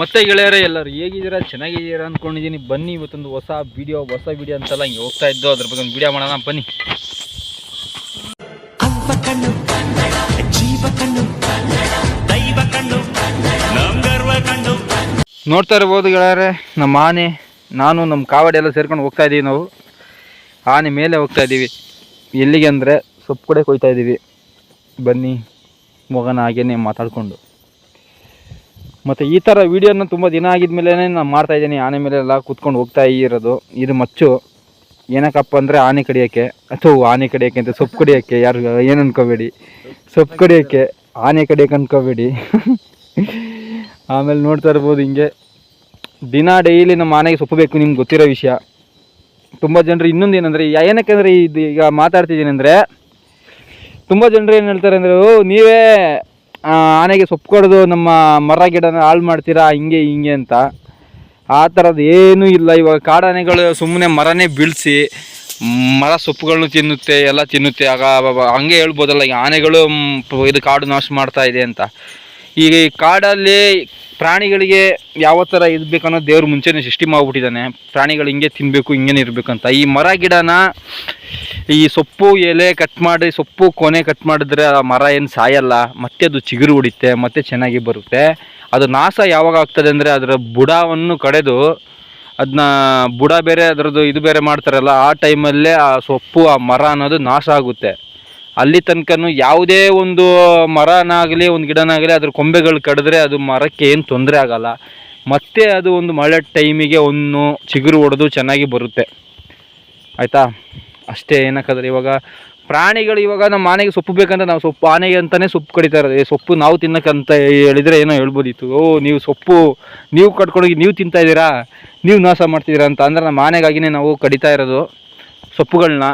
ಮತ್ತೆ ಗೆಳೆಯರೇ ಎಲ್ಲರೂ ಹೇಗಿದ್ದೀರಾ? ಚೆನ್ನಾಗಿದ್ದೀರಾ ಅಂದ್ಕೊಂಡಿದ್ದೀನಿ ಬನ್ನಿ ಇವತ್ತೊಂದು ಹೊಸ ವಿಡಿಯೋ ಹೊಸ ವಿಡಿಯೋ ಅಂತೆಲ್ಲ ಹಿಂಗೆ ಹೋಗ್ತಾ ಇದ್ದು ಅದ್ರ ಬಗ್ಗೆ ಒಂದು ವಿಡಿಯೋ ಮಾಡೋಣ. ಬನ್ನಿ. ನೋಡ್ತಾ ಇರ್ಬೋದು ಗೆಳೆಯರೆ ನಮ್ಮ ಆನೆ ನಾನು ನಮ್ಮ ಕಾವಡಿ ಎಲ್ಲ ಸೇರ್ಕೊಂಡು ಹೋಗ್ತಾ ಇದ್ದೀವಿ ನಾವು. ಆನೆ ಮೇಲೆ ಹೋಗ್ತಾ ಇದ್ದೀವಿ. ಎಲ್ಲಿಗೆ ಅಂದರೆ ಸೊಪ್ಪು ಕಡೆ ಕೊಯ್ತಾ ಇದ್ದೀವಿ. ಬನ್ನಿ ಮಗನ ಹಾಗೇನೆ ಮಾತಾಡಿಕೊಂಡು. ಮತ್ತು ಈ ಥರ ವೀಡಿಯೋನ ತುಂಬ ದಿನ ಆಗಿದ್ಮೇಲೆ ನಾನು ಮಾಡ್ತಾ ಇದ್ದೀನಿ. ಆನೆ ಮೇಲೆ ಎಲ್ಲ ಕೂತ್ಕೊಂಡು ಹೋಗ್ತಾ ಇರೋದು. ಇದು ಮಚ್ಚು. ಏನಕ್ಕಪ್ಪ ಅಂದರೆ ಆನೆ ಕಡಿಯೋಕ್ಕೆ ಅಥವಾ ಆನೆ ಕಡಿಯೋಕ್ಕೆ ಅಂತ ಸೊಪ್ಪು ಕಡಿಯೋಕ್ಕೆ ಯಾರು ಏನು ಅನ್ಕೋಬೇಡಿ. ಸೊಪ್ಪು ಕಡಿಯೋಕ್ಕೆ ಆನೆ ಕಡಿಯೋಕೆ ಅನ್ಕೋಬೇಡಿ. ಆಮೇಲೆ ನೋಡ್ತಾ ಇರ್ಬೋದು ಹಿಂಗೆ. ದಿನ ಡೈಲಿ ನಮ್ಮ ಆನೆಗೆ ಸೊಪ್ಪು ಬೇಕು ನಿಮ್ಗೆ ಗೊತ್ತಿರೋ ವಿಷಯ. ತುಂಬ ಜನರು ಇನ್ನೊಂದು ಏನಂದರೆ ಏನಕ್ಕೆ ಅಂದರೆ ಇದು ಈಗ ಮಾತಾಡ್ತಿದ್ದೀನಿ ಅಂದರೆ, ತುಂಬ ಜನರು ಏನು ಹೇಳ್ತಾರೆ ಅಂದರೆ, ಓ, ನೀವೇ ಆನೆಗೆ ಸೊಪ್ಪು ಕೊಡೋದು ನಮ್ಮ ಮರ ಗಿಡನ ಹಾಳು ಮಾಡ್ತೀರಾ, ಹಿಂಗೆ ಹಿಂಗೆ ಅಂತ. ಆ ಥರದ್ದು ಏನೂ ಇಲ್ಲ. ಇವಾಗ ಕಾಡಾನೆಗಳು ಸುಮ್ಮನೆ ಮರನೇ ಬೀಳಿಸಿ, ಮರ ಸೊಪ್ಪುಗಳನ್ನು ತಿನ್ನುತ್ತೆ, ಎಲ್ಲ ತಿನ್ನುತ್ತೆ. ಆಗ ಹಂಗೆ ಹೇಳ್ಬೋದಲ್ಲ, ಈಗ ಆನೆಗಳು ಇದು ಕಾಡು ನಾಶ ಮಾಡ್ತಾ ಇದೆ ಅಂತ. ಈ ಕಾಡಲ್ಲಿ ಪ್ರಾಣಿಗಳಿಗೆ ಯಾವ ಥರ ಇರಬೇಕು ಮುಂಚೆನೆ ಮುಂಚೆನೇ ಸೃಷ್ಟಿ ಮಾಡಿಬಿಟ್ಟಿದ್ದಾನೆ. ಪ್ರಾಣಿಗಳು ಹಿಂಗೆ ತಿನ್ನಬೇಕು ಹಿಂಗೇನೆ ಇರಬೇಕಂತ ಈ ಮರ ಗಿಡನ ಈ ಸೊಪ್ಪು ಎಲೆ ಕಟ್ ಮಾಡಿ, ಸೊಪ್ಪು ಕೊನೆ ಕಟ್ ಮಾಡಿದ್ರೆ ಆ ಮರ ಏನು ಸಾಯಲ್ಲ, ಮತ್ತೆ ಅದು ಚಿಗುರು ಹೊಡಿತೆ ಮತ್ತೆ ಚೆನ್ನಾಗಿ ಬರುತ್ತೆ. ಅದು ನಾಶ ಯಾವಾಗ ಆಗ್ತದೆ ಅಂದರೆ ಅದರ ಬುಡವನ್ನು ಕಡೆದು ಅದನ್ನ ಬುಡ ಬೇರೆ ಅದರದ್ದು ಇದು ಬೇರೆ ಮಾಡ್ತಾರಲ್ಲ, ಆ ಟೈಮಲ್ಲೇ ಆ ಸೊಪ್ಪು, ಆ ಮರ ಅನ್ನೋದು ನಾಶ ಆಗುತ್ತೆ. ಅಲ್ಲಿ ತನಕನೂ ಯಾವುದೇ ಒಂದು ಮರನಾಗಲಿ, ಒಂದು ಗಿಡನಾಗಲಿ ಅದ್ರ ಕೊಂಬೆಗಳು ಕಡಿದ್ರೆ ಅದು ಮರಕ್ಕೆ ಏನು ತೊಂದರೆ ಆಗಲ್ಲ. ಮತ್ತೆ ಅದು ಒಂದು ಮಳೆ ಟೈಮಿಗೆ ಒಂದು ಚಿಗುರು ಹೊಡೆದು ಚೆನ್ನಾಗಿ ಬರುತ್ತೆ. ಆಯಿತಾ? ಅಷ್ಟೇ ಏನಕ್ಕಾದ್ರೆ ಇವಾಗ ಪ್ರಾಣಿಗಳು ಇವಾಗ ನಮ್ಮ ಆನೆಗೆ ಸೊಪ್ಪು ಬೇಕಂತ ನಾವು ಸೊಪ್ಪು, ಆನೆಗೆ ಅಂತಲೇ ಸೊಪ್ಪು ಕಡಿತಾ ಇರೋದು ಸೊಪ್ಪು ನಾವು ತಿನ್ನಕ್ಕಂತ ಹೇಳಿದರೆ ಏನೋ ಹೇಳ್ಬೋದಿತ್ತು. ಓ, ನೀವು ಸೊಪ್ಪು, ನೀವು ಕಟ್ಕೊಂಡೋಗಿ ನೀವು ತಿಂತಾ ಇದ್ದೀರಾ? ನೀವು ನಾಶ ಮಾಡ್ತಿದ್ದೀರಾ ಅಂತ. ಅಂದರೆ ನಮ್ಮ ಆನೆಗಾಗಿನೇ ನಾವು ಕಡಿತಾ ಇರೋದು ಸೊಪ್ಪುಗಳನ್ನ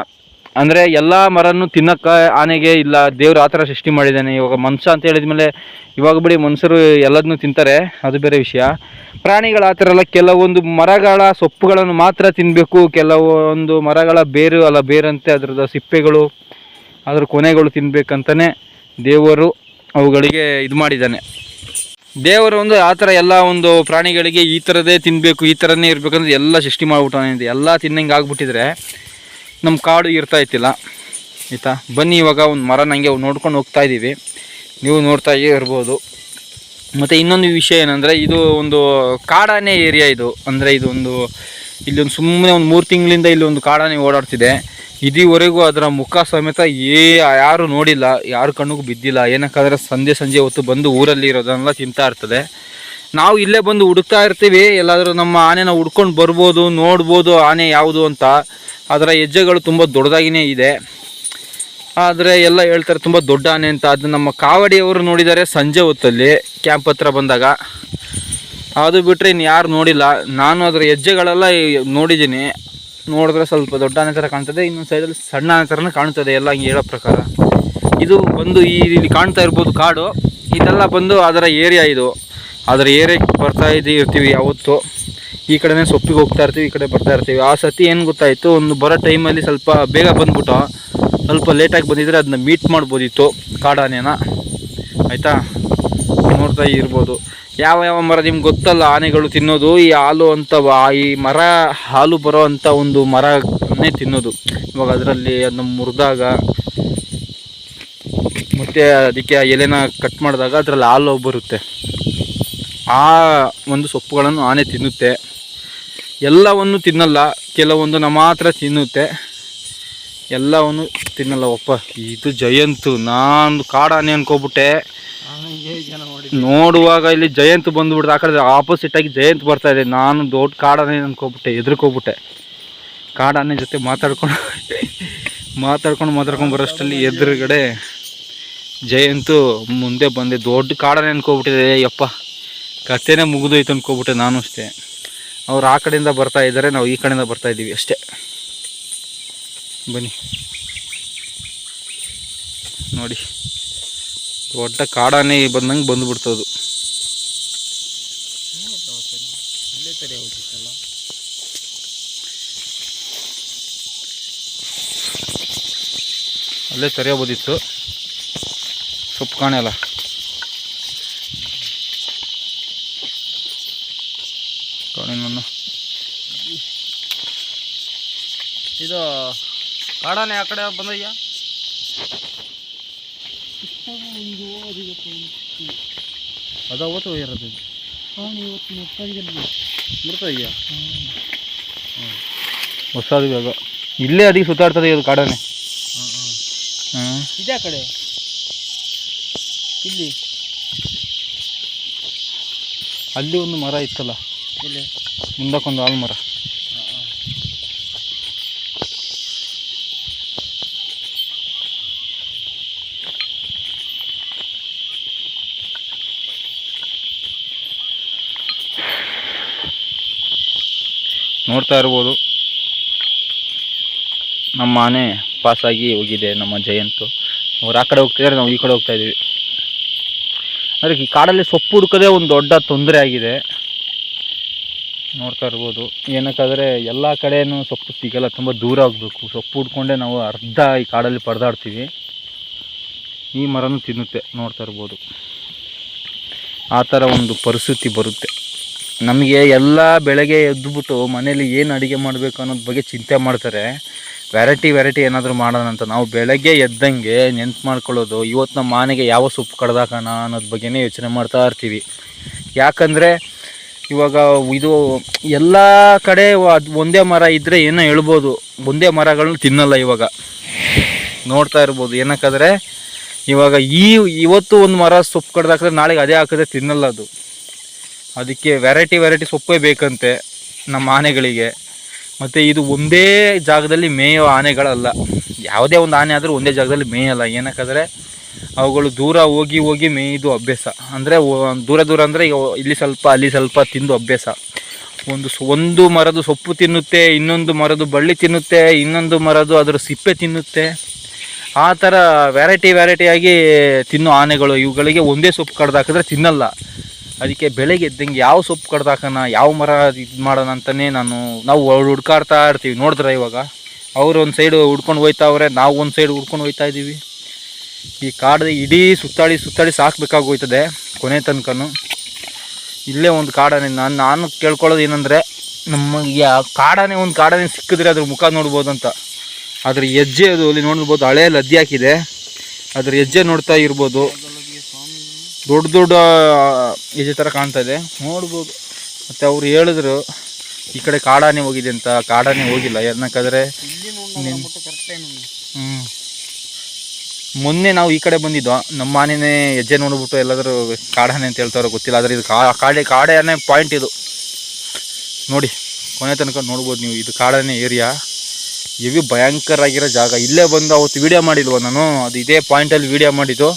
ಅಂದರೆ ಎಲ್ಲ ಮರನ್ನು ತಿನ್ನಕ್ಕೆ ಆನೆಗೆ ಇಲ್ಲ, ದೇವ್ರು ಆ ಥರ ಸೃಷ್ಟಿ ಮಾಡಿದ್ದಾನೆ. ಇವಾಗ ಮನುಷ್ಯ ಅಂತ ಹೇಳಿದ್ಮೇಲೆ ಇವಾಗ ಬಿಡಿ ಮನುಷ್ಯರು ಎಲ್ಲದನ್ನು ತಿಂತಾರೆ, ಅದು ಬೇರೆ ವಿಷಯ. ಪ್ರಾಣಿಗಳು ಆ ಥರ ಎಲ್ಲ ಕೆಲವೊಂದು ಮರಗಳ ಸೊಪ್ಪುಗಳನ್ನು ಮಾತ್ರ ತಿನ್ನಬೇಕು ಕೆಲವೊಂದು ಮರಗಳ ಬೇರು ಅಲ್ಲ, ಬೇರಂತೆ ಅದರದ ಸಿಪ್ಪೆಗಳು, ಅದರ ಕೊನೆಗಳು ತಿನ್ಬೇಕಂತಲೇ ದೇವರು ಅವುಗಳಿಗೆ ಇದು ಮಾಡಿದ್ದಾನೆ. ದೇವರು ಒಂದು ಆ ಥರ ಎಲ್ಲ ಒಂದು ಪ್ರಾಣಿಗಳಿಗೆ ಈ ಥರದೇ ತಿನ್ನಬೇಕು ಈ ಥರನೇ ಇರಬೇಕಂದ್ರೆ ಎಲ್ಲ ಸೃಷ್ಟಿ ಮಾಡ್ಬಿಟ್ಟಾನೆ. ಎಲ್ಲ ತಿನ್ನಂಗೆ ಆಗ್ಬಿಟ್ಟಿದ್ರೆ ನಮ್ಮ ಕಾಡು ಇರ್ತಾ ಇತ್ತಿಲ್ಲ ಆಯಿತಾ? ಬನ್ನಿ, ಇವಾಗ ಒಂದು ಮರ ನನಗೆ ನೋಡ್ಕೊಂಡು ಹೋಗ್ತಾ ಇದ್ದೀವಿ ನೀವು ನೋಡ್ತಾ ಇರ್ಬೋದು. ಮತ್ತು ಇನ್ನೊಂದು ವಿಷಯ ಏನಂದರೆ, ಇದು ಒಂದು ಕಾಡಾನೆ ಏರಿಯಾ ಇದು. ಅಂದರೆ ಇದು ಒಂದು ಇಲ್ಲಿ ಒಂದು ಸುಮ್ಮನೆ ಒಂದು ಮೂರು ತಿಂಗಳಿಂದ ಇಲ್ಲಿ ಒಂದು ಕಾಡಾನೆ ಓಡಾಡ್ತಿದೆ. ಇದೀವರೆಗೂ ಅದರ ಮುಖ ಸಮೇತ ಏ, ಯಾರು ನೋಡಿಲ್ಲ. ಯಾರು ಕಣ್ಣಿಗೂ ಬಿದ್ದಿಲ್ಲ. ಏನಕ್ಕಾದ್ರೆ ಸಂಜೆ ಸಂಜೆ ಹೊತ್ತು ಬಂದು ಊರಲ್ಲಿ ಇರೋದನ್ನೆಲ್ಲ ತಿಂತಾ ಇರ್ತದೆ. ನಾವು ಇಲ್ಲೇ ಬಂದು ಹುಡುಕ್ತಾ ಇರ್ತೀವಿ, ಎಲ್ಲಾದರೂ ನಮ್ಮ ಆನೆನ ಹುಡ್ಕೊಂಡು ಬರ್ಬೋದು, ನೋಡ್ಬೋದು ಆನೆ ಯಾವುದು ಅಂತ. ಅದರ ಹೆಜ್ಜೆಗಳು ತುಂಬ ದೊಡ್ಡದಾಗಿಯೇ ಇದೆ. ಆದರೆ ಎಲ್ಲ ಹೇಳ್ತಾರೆ ತುಂಬ ದೊಡ್ಡ ಆನೆ ಅಂತ. ಅದು ನಮ್ಮ ಕಾವಡಿಯವರು ನೋಡಿದ್ದಾರೆ ಸಂಜೆ ಹೊತ್ತಲ್ಲಿ ಕ್ಯಾಂಪ್ ಹತ್ರ ಬಂದಾಗ. ಅದು ಬಿಟ್ಟರೆ ಇನ್ನು ಯಾರು ನೋಡಿಲ್ಲ. ನಾನು ಅದರ ಹೆಜ್ಜೆಗಳೆಲ್ಲ ನೋಡಿದ್ದೀನಿ. ನೋಡಿದ್ರೆ ಸ್ವಲ್ಪ ದೊಡ್ಡ ಆನೆ ಥರ ಕಾಣ್ತದೆ, ಇನ್ನೊಂದು ಸೈಡಲ್ಲಿ ಸಣ್ಣ ಆನೆ ಥರನೇ ಕಾಣ್ತದೆ, ಎಲ್ಲ ಹಿಂಗೆ ಹೇಳೋ ಪ್ರಕಾರ. ಇದು ಬಂದು ಈ ಇಲ್ಲಿ ಕಾಣ್ತಾ ಇರ್ಬೋದು ಕಾಡು. ಇದೆಲ್ಲ ಬಂದು ಅದರ ಏರಿಯಾ ಇದು. ಅದರ ಏರಿಯಾಗೆ ಬರ್ತಾ ಇದ್ದೀವಿ ಇರ್ತೀವಿ ಯಾವತ್ತು. ಈ ಕಡೆನೇ ಸೊಪ್ಪಿಗೆ ಹೋಗ್ತಾ ಇರ್ತೀವಿ, ಈ ಕಡೆ ಬರ್ತಾ ಇರ್ತೀವಿ. ಆ ಸತಿ ಏನು ಗೊತ್ತಾಯಿತು, ಒಂದು ಬರೋ ಟೈಮಲ್ಲಿ ಸ್ವಲ್ಪ ಬೇಗ ಬಂದ್ಬಿಟ್ಟು ಸ್ವಲ್ಪ ಲೇಟಾಗಿ ಬಂದಿದ್ದರೆ ಅದನ್ನ ಮೀಟ್ ಮಾಡ್ಬೋದಿತ್ತು ಕಾಡಾನೆನ. ಆಯಿತಾ? ನೋಡ್ತಾ ಇರ್ಬೋದು. ಯಾವ ಯಾವ ಮರ ನಿಮ್ಗೆ ಗೊತ್ತಲ್ಲ, ಆನೆಗಳು ತಿನ್ನೋದು, ಈ ಹಾಲು ಅಂತ ಈ ಮರ, ಹಾಲು ಬರೋ ಅಂಥ ಒಂದು ಮರನೇ ತಿನ್ನೋದು. ಇವಾಗ ಅದರಲ್ಲಿ ಅದನ್ನ ಮುರಿದಾಗ, ಮತ್ತು ಅದಕ್ಕೆ ಎಲೆನ ಕಟ್ ಮಾಡಿದಾಗ ಅದರಲ್ಲಿ ಹಾಲು ಬರುತ್ತೆ. ಆ ಒಂದು ಸೊಪ್ಪುಗಳನ್ನು ಆನೆ ತಿನ್ನುತ್ತೆ. ಎಲ್ಲವನ್ನು ತಿನ್ನಲ್ಲ ನಮ್ಮ ಮಾತ್ರ ತಿನ್ನುತ್ತೆ. ಎಲ್ಲವನ್ನು ತಿನ್ನಲ್ಲ ಒಪ್ಪ ಇದು ಜಯಂತು. ನಾನು ಕಾಡಾನೆ ಅನ್ಕೋಬಿಟ್ಟೆ. ನೋಡುವಾಗ ಇಲ್ಲಿ ಜಯಂತ್ ಬಂದ್ಬಿಡ್ತು. ಆ ಕಡೆ ಆಪೋಸಿಟ್ ಆಗಿ ಜಯಂತ್ ಬರ್ತಾ ಇದೆ. ನಾನು ದೊಡ್ಡ ಕಾಡಾನೆ ಅನ್ಕೋಬಿಟ್ಟೆ ಎದ್ರಕೋಗ್ಬಿಟ್ಟೆ ಕಾಡಾನೆ ಜೊತೆ ಮಾತಾಡ್ಕೊಂಡು ಮಾತಾಡ್ಕೊಂಡು ಮಾತಾಡ್ಕೊಂಡು ಬರೋಷ್ಟರಲ್ಲಿ ಎದುರುಗಡೆ ಜಯಂತು ಮುಂದೆ ಬಂದೆ. ದೊಡ್ಡ ಕಾಡಾನೆ ಅನ್ಕೋಬಿಟ್ಟಿದೆ. ಯಪ್ಪ ಕಥೆನೇ ಮುಗಿದೋಯ್ತು ಅನ್ಕೋಬಿಟ್ಟೆ ನಾನು ಅಷ್ಟೇ. ಅವ್ರು ಆ ಕಡೆಯಿಂದ ಬರ್ತಾ ಇದ್ದಾರೆ, ನಾವು ಈ ಕಡೆಯಿಂದ ಬರ್ತಾ ಇದ್ದೀವಿ ಅಷ್ಟೇ. ಬನ್ನಿ. ನೋಡಿ. ದೊಡ್ಡ ಕಾಡಾನೆ ಬಂದಂಗೆ ಬಂದುಬಿಡ್ತದು ಅಲ್ಲೇ ತೆರೆಯಬೋದಿತ್ತು ಸೊಪ್ಪು ಕಾಣಲ್ಲ ಇದು ಕಾಡಾನೆ ಆ ಕಡೆ ಬಂದಯ್ಯ? ಅದ ಓತು ಇರೋದು ಮುರ್ತಾಯ್ಯ ಹೊಸದು ಇವಾಗ. ಇಲ್ಲೇ ಅದಕ್ಕೆ ಸುತ್ತಾಡ್ತದೆ ಇದು ಕಾಡಾನೆ. ಇದೆ ಆ ಕಡೆ? ಇಲ್ಲಿ? ಅಲ್ಲಿ ಒಂದು ಮರ ಇತ್ತಲ್ಲ. ಇಲ್ಲಿ? ಮುಂದಕ್ಕೊಂದು ಹಾಲು ಮರ ನೋಡ್ತಾ ಇರ್ಬೋದು. ನಮ್ಮ ಆನೆ ಪಾಸಾಗಿ ಹೋಗಿದೆ, ನಮ್ಮ ಜಯಂತು. ಅವ್ರು ಆ ಕಡೆ ಹೋಗ್ತಿದ್ದಾರೆ ನಾವು ಈ ಕಡೆ ಹೋಗ್ತಾ ಇದ್ದೀವಿ. ಅಂದರೆ ಈ ಕಾಡಲ್ಲಿ ಸೊಪ್ಪು ಹುಡುಕೋದೇ ಒಂದು ದೊಡ್ಡ ತೊಂದರೆ ಆಗಿದೆ. ನೋಡ್ತಾ ಇರ್ಬೋದು. ಏನಕ್ಕಾದರೆ ಎಲ್ಲ ಕಡೆಯೂ ಸೊಪ್ಪು ಸಿಗಲ್ಲ, ತುಂಬ ದೂರ ಆಗಬೇಕು. ಸೊಪ್ಪು ಹುಡ್ಕೊಂಡೆ ನಾವು ಅರ್ಧ ಈ ಕಾಡಲ್ಲಿ ಪರದಾಡ್ತೀವಿ ಈ ಮರನೂ ತಿನ್ನುತ್ತೆ, ನೋಡ್ತಾ ಇರ್ಬೋದು. ಆ ಥರ ಒಂದು ಪರಿಸ್ಥಿತಿ ಬರುತ್ತೆ. ನಮಗೆ ಎಲ್ಲ ಬೆಳಗ್ಗೆ ಎದ್ದುಬಿಟ್ಟು ಮನೇಲಿ ಏನು ಅಡುಗೆ ಮಾಡಬೇಕು ಅನ್ನೋದ್ರ ಬಗ್ಗೆ ಚಿಂತೆ ಮಾಡ್ತಾರೆ. ವೆರೈಟಿ ವೆರೈಟಿ ಏನಾದರೂ ಮಾಡೋಣ ಅಂತ. ನಾವು ಬೆಳಗ್ಗೆ ಎದ್ದಂಗೆ ನೆನ್ಪು ಮಾಡ್ಕೊಳ್ಳೋದು ಇವತ್ತು ನಮ್ಮ ಮಾನೆಗೆ ಯಾವ ಸೊಪ್ಪು ಕಡ್ದಾಕೋಣ ಅನ್ನೋದ್ರ ಬಗ್ಗೆನೇ ಯೋಚನೆ ಮಾಡ್ತಾ ಇರ್ತೀವಿ. ಯಾಕಂದರೆ ಇವಾಗ ಇದು ಎಲ್ಲ ಕಡೆ ಅದು ಒಂದೇ ಮರ ಇದ್ದರೆ ಏನೋ ಹೇಳ್ಬೋದು. ಒಂದೇ ಮರಗಳನ್ನ ತಿನ್ನಲ್ಲ ಇವಾಗ. ನೋಡ್ತಾ ಇರ್ಬೋದು. ಏನಕ್ಕಾದ್ರೆ ಇವಾಗ ಈ, ಇವತ್ತು ಒಂದು ಮರ ಸೊಪ್ಪು ಕಡ್ದಾಕಿದ್ರೆ ನಾಳೆಗೆ ಅದೇ ಹಾಕಿದ್ರೆ ತಿನ್ನಲ್ಲ ಅದು. ಅದಕ್ಕೆ ವೆರೈಟಿ ವೆರೈಟಿ ಸೊಪ್ಪೇ ಬೇಕಂತೆ ನಮ್ಮ ಆನೆಗಳಿಗೆ. ಮತ್ತು ಇದು ಒಂದೇ ಜಾಗದಲ್ಲಿ ಮೇಯೋ ಆನೆಗಳಲ್ಲ. ಯಾವುದೇ ಒಂದು ಆನೆ ಆದರೂ ಒಂದೇ ಜಾಗದಲ್ಲಿ ಮೇಯಲ್ಲ. ಏನಕ್ಕಾದರೆ ಅವುಗಳು ದೂರ ಹೋಗಿ ಹೋಗಿ ಮೇಯ್ದು ಅಭ್ಯಾಸ. ಅಂದರೆ ದೂರ ದೂರ ಅಂದರೆ ಇಲ್ಲಿ ಸ್ವಲ್ಪ, ಅಲ್ಲಿ ಸ್ವಲ್ಪ ತಿಂದು ಅಭ್ಯಾಸ. ಒಂದು ಒಂದು ಮರದು ಸೊಪ್ಪು ತಿನ್ನುತ್ತೆ, ಇನ್ನೊಂದು ಮರದು ಬಳ್ಳಿ ತಿನ್ನುತ್ತೆ, ಇನ್ನೊಂದು ಮರದು ಅದರ ಸಿಪ್ಪೆ ತಿನ್ನುತ್ತೆ. ಆ ಥರ ವೆರೈಟಿ ವೆರೈಟಿಯಾಗಿ ತಿನ್ನೋ ಆನೆಗಳು. ಇವುಗಳಿಗೆ ಒಂದೇ ಸೊಪ್ಪು ಕಡ್ದಾಕಿದ್ರೆ ತಿನ್ನಲ್ಲ. ಅದಕ್ಕೆ ಬೆಳಗ್ಗೆ ಎದ್ದಂಗೆ ಯಾವ ಸೊಪ್ಪು ಕಡ್ದಾಕನ ಯಾವ ಮರ ಇದು ಮಾಡೋಣ ಅಂತಲೇ ನಾನು, ನಾವು ಹುಡ್ಕಾಡ್ತಾ ಇರ್ತೀವಿ ನೋಡಿದ್ರೆ ಇವಾಗ. ಅವ್ರು ಒಂದು ಸೈಡ್ ಹುಡ್ಕೊಂಡು ಹೋಯ್ತಾವ್ರೆ, ನಾವು ಒಂದು ಸೈಡ್ ಹುಡ್ಕೊಂಡು ಹೋಯ್ತಾ ಇದ್ದೀವಿ. ಈ ಕಾಡು ಇಡೀ ಸುತ್ತಾಡಿ ಸುತ್ತಾಡಿ ಸಾಕ್ಬೇಕಾಗೋಯ್ತದೆ ಕೊನೆ ತನಕನು. ಇಲ್ಲೇ ಒಂದು ಕಾಡನೇ, ನಾನು ನಾನು ಕೇಳ್ಕೊಳ್ಳೋದು ಏನಂದರೆ ನಮಗೆ ಆ ಕಾಡಾನೆ ಒಂದು ಕಾಡನೇ ಸಿಕ್ಕಿದ್ರೆ ಅದ್ರ ಮುಖ ನೋಡ್ಬೋದು ಅಂತ ಅದ್ರ ಹೆಜ್ಜೆ ಅದು ಅಲ್ಲಿ ನೋಡ್ಬೋದು, ಹಳೆ ಲದ್ದಿ ಹಾಕಿದೆ. ಅದ್ರ ಹೆಜ್ಜೆ ನೋಡ್ತಾ ಇರ್ಬೋದು. ದೊಡ್ಡ ದೊಡ್ಡ ಇದೇ ಥರ ಕಾಣ್ತಾ ಇದೆ. ನೋಡ್ಬೋದು. ಮತ್ತು ಅವ್ರು ಹೇಳಿದ್ರು, ಈ ಕಡೆ ಕಾಡಾನೆ ಹೋಗಿದೆ ಅಂತ. ಕಾಡಾನೆ ಹೋಗಿಲ್ಲ. ಏನಕ್ಕಾದ್ರೆ ಹ್ಞೂ. ಮೊನ್ನೆ ನಾವು ಈ ಕಡೆ ಬಂದಿದ್ದೋ ನಮ್ಮ ಮನೆಯೇ ಹೆಜ್ಜೆ ನೋಡ್ಬಿಟ್ಟು ಎಲ್ಲಾದರೂ ಕಾಡಾನೆ ಅಂತ ಹೇಳ್ತಾರೋ ಗೊತ್ತಿಲ್ಲ. ಆದರೆ ಇದು ಕಾಡೆ ಕಾಡಾನೆ ಪಾಯಿಂಟ್ ಇದು. ನೋಡಿ, ಕೊನೆ ತನಕ ನೋಡ್ಬೋದು ನೀವು. ಇದು ಕಾಡಾನೆ ಏರಿಯಾ ಇವು ಭಯಂಕರ ಆಗಿರೋ ಜಾಗ. ಇಲ್ಲೇ ಬಂದು ಅವತ್ತು ವಿಡಿಯೋ ಮಾಡಿಲ್ವ ನಾನು? ಅದು ಇದೇ ಪಾಯಿಂಟಲ್ಲಿ ವೀಡಿಯೋ ಮಾಡಿದ್ದು.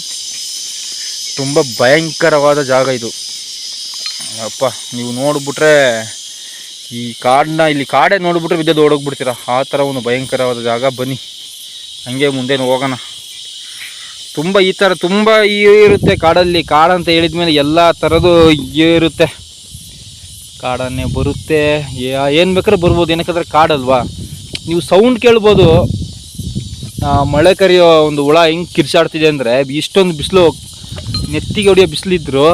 ತುಂಬ ಭಯಂಕರವಾದ ಜಾಗ ಇದು. ಅಪ್ಪ, ನೀವು ನೋಡ್ಬಿಟ್ರೆ ಈ ಕಾಡನ್ನ, ಇಲ್ಲಿ ಕಾಡೇ ನೋಡಿಬಿಟ್ರೆ ವಿದ್ಯುತ್ ಓಡೋಗ್ಬಿಡ್ತೀರಾ ಆ ಥರ ಒಂದು ಭಯಂಕರವಾದ ಜಾಗ, ಬನ್ನಿ. ಹಂಗೆ ಮುಂದೆ ಹೋಗೋಣ. ತುಂಬ ಈ ಥರ, ತುಂಬ ಇರುತ್ತೆ ಕಾಡಲ್ಲಿ. ಕಾಡಂತ ಹೇಳಿದ ಮೇಲೆ ಎಲ್ಲ ಥರದ್ದು ಇರುತ್ತೆ. ಕಾಡನ್ನೇ ಬರುತ್ತೆ. ಏನು ಬೇಕಾದ್ರೆ ಬರ್ಬೋದು. ಏನಕ್ಕಂದ್ರೆ ಕಾಡಲ್ವಾ ನೀವು ಸೌಂಡ್ ಕೇಳ್ಬೋದು. ಮಳೆ ಕರಿಯೋ ಒಂದು ಹುಳ ಹೆಂಗೆ ಕಿರ್ಚಾಡ್ತಿದೆ ಅಂದರೆ, ಇಷ್ಟೊಂದು ಬಿಸಿಲು ನೆತ್ತಿಗೆ ಹೊಡಿಯೋ ಬಿಸಿಲಿದ್ರು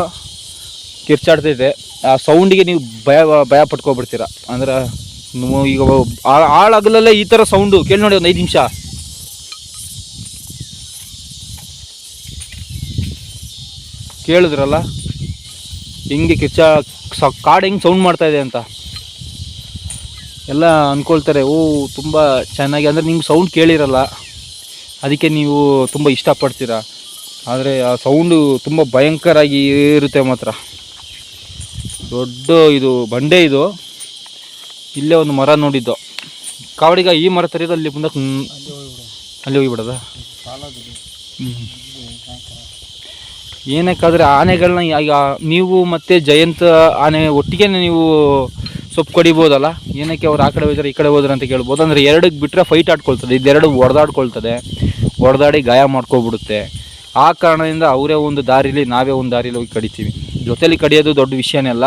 ಕಿರ್ಚಾಡ್ತೈತೆ ಆ ಸೌಂಡಿಗೆ ನೀವು ಭಯ ಭಯ ಪಟ್ಕೊಬಿಡ್ತೀರ. ಅಂದ್ರೆ ಈಗ ಆಳಗಲಲ್ಲೇ ಈ ಥರ ಸೌಂಡು ಕೇಳಿ ನೋಡಿ ಒಂದು ಐದು ನಿಮಿಷ. ಕೇಳಿದ್ರಲ್ಲ? ಹಿಂಗೆ ಕಿರ್ಚ ಕಾಡು ಹೆಂಗೆ ಸೌಂಡ್ ಮಾಡ್ತಾ ಇದೆ ಅಂತ. ಎಲ್ಲ ಅಂದ್ಕೊಳ್ತಾರೆ ಓ, ತುಂಬ ಚೆನ್ನಾಗಿ, ಅಂದರೆ ನಿಮ್ಗೆ ಸೌಂಡ್ ಕೇಳಿರಲ್ಲ. ಅದಕ್ಕೆ ನೀವು ತುಂಬ ಇಷ್ಟಪಡ್ತೀರಾ? ಆದರೆ ಆ ಸೌಂಡು ತುಂಬ ಭಯಂಕರಾಗಿ ಇರುತ್ತೆ ಮಾತ್ರ. ದೊಡ್ಡ ಇದು ಬಂಡೆ ಇದು. ಇಲ್ಲೇ ಒಂದು ಮರ ನೋಡಿದ್ದು. ಕಾವಡಿಗ ಈ ಮರ ತರೀದು ಅಲ್ಲಿ ಮುಂದಕ್ಕೆ ಅಲ್ಲಿ ಹೋಗ್ಬಿಡು ಹೋಗಿಬಿಡೋದ ಏನಕ್ಕಾದ್ರೆ ಆನೆಗಳನ್ನ ಈಗ ನೀವು ಮತ್ತು ಜಯಂತ ಆನೆ ಒಟ್ಟಿಗೆ ನೀವು ಸೊಪ್ಪು ಕಡಿಬೋದಲ್ಲ? ಏನಕ್ಕೆ ಅವ್ರು ಆ ಕಡೆ ಹೋದ್ರೆ ಈ ಕಡೆ ಹೋದ್ರೆ ಅಂತ ಕೇಳ್ಬೋದು. ಅಂದರೆ ಎರಡಕ್ಕೆ ಬಿಟ್ಟರೆ ಫೈಟ್ ಆಡ್ಕೊಳ್ತದೆ. ಇದೆರಡು ಹೊಡೆದಾಡ್ಕೊಳ್ತದೆ. ಹೊಡೆದಾಡಿ ಗಾಯ ಮಾಡ್ಕೊಬಿಡುತ್ತೆ. ಆ ಕಾರಣದಿಂದ ಅವರೇ ಒಂದು ದಾರಿಲಿ, ನಾವೇ ಒಂದು ದಾರಿಲಿ ಹೋಗಿ ಕಡಿತೀವಿ. ಜೊತೆಲಿ ಕಡಿಯೋದು ದೊಡ್ಡ ವಿಷಯನೇ ಅಲ್ಲ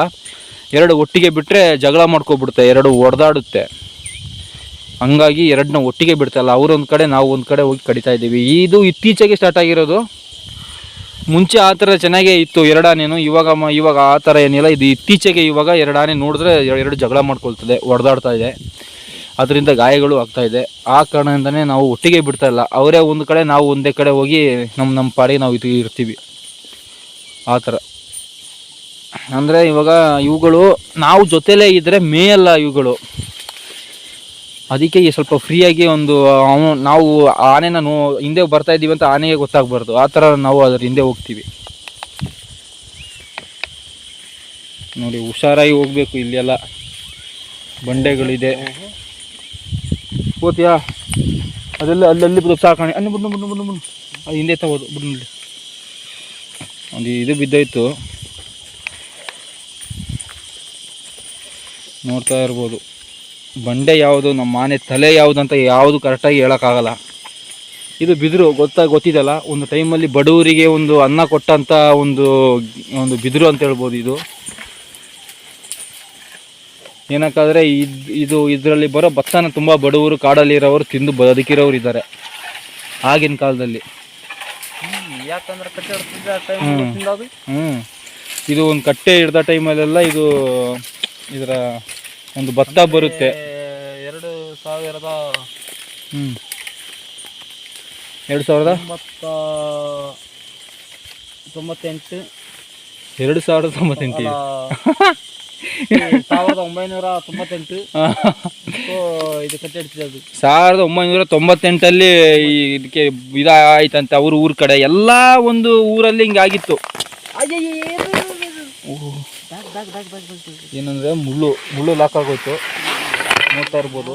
ಎರಡು ಒಟ್ಟಿಗೆ ಬಿಟ್ಟರೆ ಜಗಳ ಮಾಡ್ಕೊಬಿಡುತ್ತೆ, ಎರಡು ಒಡೆದಾಡುತ್ತೆ. ಹಂಗಾಗಿ ಎರಡನ್ನ ಒಟ್ಟಿಗೆ ಬಿಡ್ತಲ್ಲ, ಅವರೊಂದು ಕಡೆ ನಾವು ಒಂದು ಕಡೆ ಹೋಗಿ ಕಡಿತಾ ಇದ್ದೀವಿ. ಇದು ಇತ್ತೀಚೆಗೆ ಸ್ಟಾರ್ಟ್ ಆಗಿರೋದು. ಮುಂಚೆ ಆ ಥರ ಚೆನ್ನಾಗೇ ಇತ್ತು, ಎರಡಾನೇನು, ಇವಾಗ ಮ- ಇವಾಗ ಆ ಥರ ಏನಿಲ್ಲ. ಇದು ಇತ್ತೀಚೆಗೆ ಇವಾಗ ಎರಡಾನೆ ನೋಡಿದ್ರೆ, ಎರಡು ಜಗಳ ಮಾಡ್ಕೊಳ್ತದೆ ಹೊಡೆದಾಡ್ತಾ ಇದೆ. ಅದರಿಂದ ಗಾಯಗಳು ಆಗ್ತಾ ಇದೆ. ಆ ಕಾರಣದಿಂದನೇ ನಾವು ಒಟ್ಟಿಗೆ ಬಿಡ್ತಾ ಇಲ್ಲ. ಅವರೇ ಒಂದು ಕಡೆ, ನಾವು ಒಂದೇ ಕಡೆ ಹೋಗಿ ನಮ್ಮ ನಮ್ಮ ಪಾಡಿಗೆ ನಾವು ಇದು, ಇರ್ತೀವಿ. ಆ ಥರ. ಅಂದರೆ ಇವಾಗ ಇವುಗಳು ನಾವು ಜೊತೆಲೇ ಇದ್ದರೆ ಮೇಯಲ್ಲ ಇವುಗಳು. ಅದಕ್ಕೆ ಈ ಸ್ವಲ್ಪ ಫ್ರೀಯಾಗಿ ಒಂದು ನಾವು ಆನೆನ ನೋ, ಹಿಂದೆ ಬರ್ತಾ ಇದ್ದೀವಿ ಅಂತ ಆನೆಗೆ ಗೊತ್ತಾಗಬಾರ್ದು. ಆ ಥರ ನಾವು ಅದ್ರ ಹಿಂದೆ ಹೋಗ್ತೀವಿ. ನೋಡಿ, ಹುಷಾರಾಗಿ ಹೋಗ್ಬೇಕು ಇಲ್ಲೆಲ್ಲ. ಬಂಡೆಗಳಿದೆ. ಓದ್ಯಾ ಅದೆಲ್ಲ ಅಲ್ಲಲ್ಲಿ ಬಿದ್ದು ಸಾಕಾಣೆ ಅಲ್ಲಿ ಬಿಡು ಬಿಡು ಬಿಡು ಬಿಡು. ಅದು ಹಿಂದೆ ತಗೋದು, ಬಿಡು ನೋಡಿ. ಒಂದು ಇದು ಬಿದ್ದಾಯಿತು. ನೋಡ್ತಾ ಇರ್ಬೋದು. ಬಂಡೆ ಯಾವುದು, ನಮ್ಮ ಮನೆ ತಲೆ ಯಾವುದು ಅಂತ ಯಾವುದು ಕರೆಕ್ಟಾಗಿ ಹೇಳೋಕ್ಕಾಗಲ್ಲ. ಇದು ಬಿದಿರು ಗೊತ್ತಾಗಿ ಗೊತ್ತಿದೆಯಲ್ಲ? ಒಂದು ಟೈಮಲ್ಲಿ ಬಡವರಿಗೆ ಒಂದು ಅನ್ನ ಕೊಟ್ಟಂಥ ಒಂದು ಒಂದು ಬಿದಿರು ಅಂತ ಹೇಳ್ಬೋದು ಇದು. ಏನಕ್ಕಾದರೆ ಇದು ಇದು ಇದರಲ್ಲಿ ಬರೋ ಭತ್ತನ ತುಂಬ ಬಡವರು ಕಾಡಲ್ಲಿರೋರು ತಿಂದು ಬದುಕಿರೋರು ಇದ್ದಾರೆ ಆಗಿನ ಕಾಲದಲ್ಲಿ. ಹ್ಞೂ ಇದು ಒಂದು ಕಟ್ಟೆ ಹಿಡ್ದ ಟೈಮಲ್ಲೆಲ್ಲ ಇದು ಇದರ ಒಂದು ಭತ್ತ ಬರುತ್ತೆ. ಎರಡು ಸಾವಿರದ ಹ್ಞೂ ಎರಡು ಸಾವಿರದ? ತೊಂಬತ್ತ ತೊಂಬತ್ತೆಂಟು. ಎರಡು ಸಾವಿರದ ತೊಂಬತ್ತೆಂಟು. ಸಾವಿರದ ಒಂಬೈನೂರ ತೊಂಬತ್ತೆಂಟು. ಇದು ಕಟ್ಟೆ ಹಿಡ್ತಿದ್ದು ಸಾವಿರದ ಒಂಬೈನೂರ ತೊಂಬತ್ತೆಂಟಲ್ಲಿ ಇದಕ್ಕೆ ಇದಾಯ್ತಂತೆ ಅವ್ರ ಊರ ಕಡೆ. ಎಲ್ಲ ಒಂದು ಊರಲ್ಲಿ ಹಿಂಗಾಗಿತ್ತು ಏನಂದ್ರೆ ಮುಳ್ಳು ಮುಳ್ಳು ಲಾಕ್ ಆಗೋಯ್ತು ನೋಡ್ತಾ ಇರ್ಬೋದು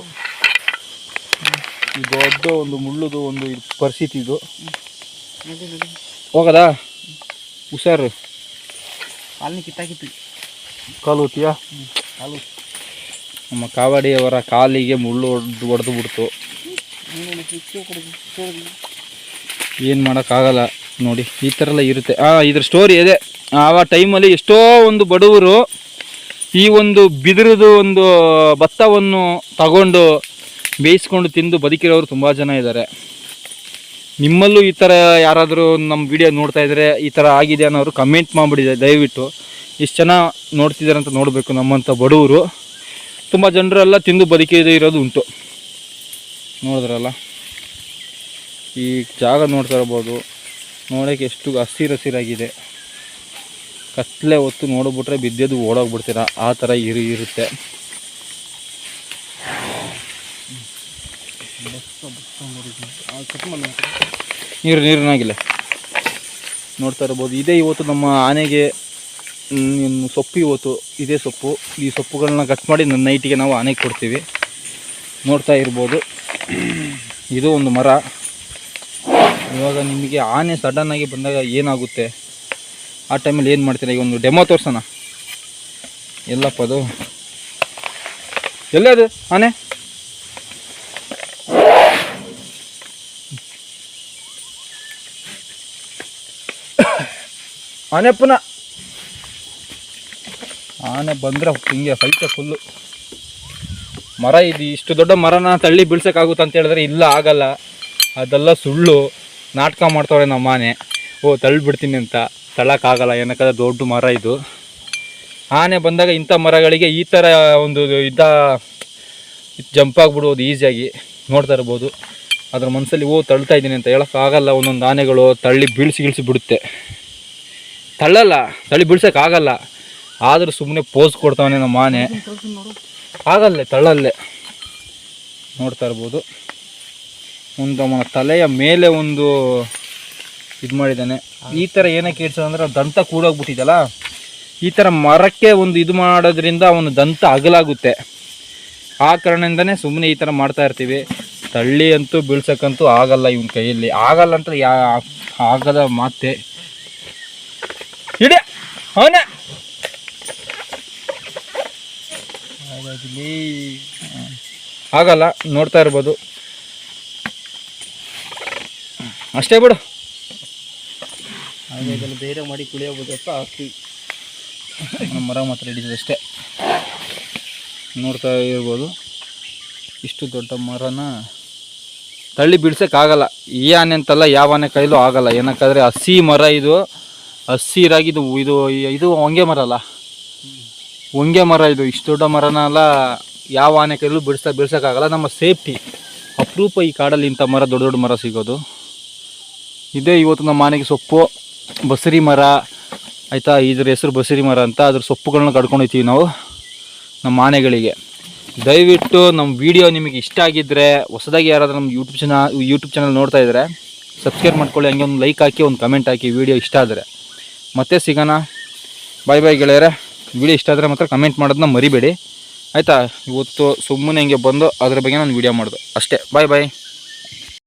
ದೊಡ್ಡ ಒಂದು ಮುಳ್ಳುದು ಒಂದು ಪರಿಸ್ಥಿತಿ ಇದು ಹೋಗದಾ ಹುಷಾರು ಅಲ್ಲಿ ಕಿತ್ತಾಕಿತ್ತು ಕಾಲು ಹೊತ್ತಿಯಾ ಕಾಲು ನಮ್ಮ ಕಾವಡಿಯವರ ಕಾಲಿಗೆ ಮುಳ್ಳು ಹೊಡೆದು ಹೊಡೆದು ಬಿಡ್ತು. ಏನು ಮಾಡೋಕ್ಕಾಗಲ್ಲ ನೋಡಿ, ಈ ಥರ ಎಲ್ಲ ಇರುತ್ತೆ. ಆ, ಇದ್ರ ಸ್ಟೋರಿ ಇದೆ ಆ ಟೈಮಲ್ಲಿ ಎಷ್ಟೋ ಒಂದು ಬಡವರು ಈ ಒಂದು ಬಿದಿರದು ಒಂದು ಭತ್ತವನ್ನು ತಗೊಂಡು ಬೇಯಿಸ್ಕೊಂಡು ತಿಂದು ಬದುಕಿರೋರು ತುಂಬ ಜನ ಇದ್ದಾರೆ ನಿಮ್ಮಲ್ಲೂ ಈ ಥರ ಯಾರಾದರೂ ನಮ್ಮ ವಿಡಿಯೋ ನೋಡ್ತಾ ಇದ್ದರೆ ಈ ಥರ ಆಗಿದೆ ಅನ್ನೋರು ಕಮೆಂಟ್ ಮಾಡಿಬಿಡಿದೆ ದಯವಿಟ್ಟು. ಇಷ್ಟು ಜನ ನೋಡ್ತಿದ್ದಾರೆ ಅಂತ ನೋಡಬೇಕು ನಮ್ಮಂಥ ಬಡವರು. ತುಂಬ ಜನರೆಲ್ಲ ತಿಂದು ಬದುಕಿದೆ ಇರೋದು ಉಂಟು. ನೋಡಿದ್ರಲ್ಲ? ಈ ಜಾಗ ನೋಡ್ತಾ ಇರ್ಬೋದು. ನೋಡೋಕ್ಕೆ ಎಷ್ಟು ಹಸಿರು ಹಸಿರಾಗಿದೆ. ಕತ್ತಲೆ ಹೊತ್ತು ನೋಡಿಬಿಟ್ರೆ ಬಿದ್ದೆದು ಓಡೋಗ್ಬಿಡ್ತೀರ? ಆ ಥರ ಇರು ಇರುತ್ತೆ. ನೀರು ನೀರಿನಾಗಿಲ್ಲ. ನೋಡ್ತಾ ಇರ್ಬೋದು. ಇದೇ ಇವತ್ತು ನಮ್ಮ ಆನೆಗೆ ಮ್, ಇನ್ನು ಸೊಪ್ಪು ಇವತ್ತು ಇದೇ ಸೊಪ್ಪು. ಈ ಸೊಪ್ಪುಗಳನ್ನ ಕಟ್ ಮಾಡಿ ನನ್ನ ನೈಟಿಗೆ ನಾವು ಆನೆಗೆ ಕೊಡ್ತೀವಿ. ನೋಡ್ತಾ ಇರ್ಬೋದು. ಇದು ಒಂದು ಮರ. ಇವಾಗ ನಿಮಗೆ ಆನೆ ಸಡನ್ನಾಗಿ ಬಂದಾಗ ಏನಾಗುತ್ತೆ? ಆ ಟೈಮಲ್ಲಿ ಏನು ಮಾಡ್ತೀರಾ? ಈಗ ಒಂದು ಡೆಮೋ ತೋರ್ಸೋಣ. ಎಲ್ಲಪ್ಪ ಅದು? ಎಲ್ಲದು ಆನೆ? ಆನೆ ಪುನಃ. ಆನೆ ಬಂದರೆ ಹಿಂಗೆ ಫೈಟ್ ಫುಲ್ಲು ಮರ ಇದು ಇಷ್ಟು ದೊಡ್ಡ ಮರನ ತಳ್ಳಿ ಬೀಳ್ಸೋಕ್ಕಾಗುತ್ತೆ ಅಂತ ಹೇಳಿದ್ರೆ ಇಲ್ಲ, ಆಗಲ್ಲ. ಅದೆಲ್ಲ ಸುಳ್ಳು. ನಾಟಕ ಮಾಡ್ತಾವ್ರೆ ನಮ್ಮ ಆನೆ. ಓ, ತಳ್ಳಿಬಿಡ್ತೀನಿ ಅಂತ. ತಳ್ಳೋಕ್ಕಾಗಲ್ಲ, ಏನಕ್ಕಂದ್ರೆ ದೊಡ್ಡ ಮರ ಇದು. ಆನೆ ಬಂದಾಗ ಇಂಥ ಮರಗಳಿಗೆ ಈ ಥರ ಒಂದು ಇದ್ದ ಜಂಪ್ ಆಗಿಬಿಡ್ಬೋದು ಈಸಿಯಾಗಿ. ನೋಡ್ತಾ ಇರ್ಬೋದು. ಅದ್ರ ಮನಸ್ಸಲ್ಲಿ, ಓ, ತಳ್ತಾ ಇದ್ದೀನಿ ಅಂತ ಹೇಳೋಕ್ಕಾಗಲ್ಲ. ಒಂದೊಂದು ಆನೆಗಳು ತಳ್ಳಿ ಬೀಳ್ಸಿ, ಗಿಳ್ಸಿ ಬಿಡುತ್ತೆ. ತಳ್ಳಲ್ಲ, ತಳ್ಳಿ ಬೀಳ್ಸೋಕ್ಕಾಗಲ್ಲ. ಆದರೂ ಸುಮ್ಮನೆ ಪೋಸ್ ಕೊಡ್ತಾವನೆ ನಮ್ಮ ಆನೆ. ಆಗಲ್ಲೇ, ತಳ್ಳಲ್ಲೇ. ನೋಡ್ತಾ ಇರ್ಬೋದು. ಒಂದು ಅವನ ತಲೆಯ ಮೇಲೆ ಒಂದು ಇದು ಮಾಡಿದ್ದಾನೆ. ಈ ಥರ ಏನಕ್ಕೆ ಕೇಳಿಸೋದಂದ್ರೆ ಅಂದ್ರೆ ದಂತ ಕೂಡೋಗ್ಬಿಟ್ಟಿದಲ್ಲ? ಈ ಥರ ಮರಕ್ಕೆ ಒಂದು ಇದು ಮಾಡೋದ್ರಿಂದ ಅವನು ದಂತ ಅಗಲಾಗುತ್ತೆ. ಆ ಕಾರಣದಿಂದನೇ ಸುಮ್ಮನೆ ಈ ಥರ ಮಾಡ್ತಾ ಇರ್ತೀವಿ. ತಳ್ಳಿ ಅಂತೂ ಬೀಳ್ಸಕ್ಕಂತೂ ಆಗಲ್ಲ ಇವನ ಕೈಯಲ್ಲಿ. ಆಗಲ್ಲ ಅಂತ ಯಾ ಆಗದ ಮಾತೆ. ಇಡೇ, ಅವನೇ! ಹಾಗಾಗಿ ಆಗಲ್ಲ ನೋಡ್ತಾ ಇರ್ಬೋದು. ಅಷ್ಟೇ ಬಿಡು. ಹಾಗೆ ಇದನ್ನು ಧೈರ್ಯ ಮಾಡಿ ಆಗ್ತೀವಿ ನಮ್ಮ ಮರ ಮಾತ್ರ ಹಿಡಿದಷ್ಟೇ ನೋಡ್ತಾ ಇರ್ಬೋದು. ಇಷ್ಟು ದೊಡ್ಡ ಮರನ ತಳ್ಳಿ ಬಿಡ್ಸೋಕ್ಕಾಗಲ್ಲ. ಈ ಆನೆ ಅಂತಲ್ಲ ಯಾವ ಆನೆ ಕೈಲೂ ಆಗಲ್ಲ. ಏನಕ್ಕಾದ್ರೆ ಹಸಿ ಮರ ಇದು. ಹಸಿರಾಗಿದ್ದು ಇದು ಇದು ಇದು ಹೊಂಗೆ ಮರ ಅಲ್ಲ ಹೊಂಗೆ ಮರ ಇದು, ಇಷ್ಟು ದೊಡ್ಡ ಮರನೆಲ್ಲ ಯಾವ ಆನೆ ಕೈಲೂ ಬಿಡಿಸ, ಬಿಡ್ಸೋಕ್ಕಾಗಲ್ಲ, ನಮ್ಮ ಸೇಫ್ಟಿ ಅಪರೂಪ ಈ ಕಾಡಲ್ಲಿ ಇಂಥ ಮರ, ದೊಡ್ಡ ದೊಡ್ಡ ಮರ ಸಿಗೋದು. ಇದೇ ಇವತ್ತು ನಮ್ಮ ಆನೆಗೆ ಸೊಪ್ಪು, ಬಸರಿ ಮರ, ಆಯಿತಾ? ಇದ್ರ ಹೆಸರು ಬಸರಿ ಮರ ಅಂತ, ಅದ್ರ ಸೊಪ್ಪುಗಳನ್ನ ಕಡ್ಕೊಂಡೋಯ್ತೀವಿ ನಾವು, ನಮ್ಮ ಆನೆಗಳಿಗೆ. ದಯವಿಟ್ಟು ನಮ್ಮ ವಿಡಿಯೋ ನಿಮಗೆ ಇಷ್ಟ ಆಗಿದ್ದರೆ ಹೊಸದಾಗಿ ಯಾರಾದರೂ ನಮ್ಮ ಯೂಟ್ಯೂಬ್ ಚಾನ ಯೂಟ್ಯೂಬ್ ಚಾನಲ್ ನೋಡ್ತಾ ಇದ್ದರೆ ಸಬ್ಸ್ಕ್ರೈಬ್ ಮಾಡ್ಕೊಳ್ಳಿ, ಹಂಗೆ ಒಂದು ಲೈಕ್ ಹಾಕಿ, ಒಂದು ಕಮೆಂಟ್ ಹಾಕಿ ವಿಡಿಯೋ ಇಷ್ಟ ಆದರೆ. ಮತ್ತೆ ಸಿಗೋಣ. ಬಾಯ್ ಬಾಯ್ ಗೆಳೆಯರೆ. ವಿಡಿಯೋ ಇಷ್ಟ ಆದರೆ ಮಾತ್ರ ಕಮೆಂಟ್ ಮಾಡೋದನ್ನ ಮರಿಬೇಡಿ. ಆಯಿತಾ? ಇವತ್ತು ಸುಮ್ಮನೆ ಹಿಂಗೆ ಬಂದು ಅದ್ರ ಬಗ್ಗೆ ನಾನು ವಿಡಿಯೋ ಮಾಡೋದು. ಅಷ್ಟೇ. ಬಾಯ್ ಬಾಯ್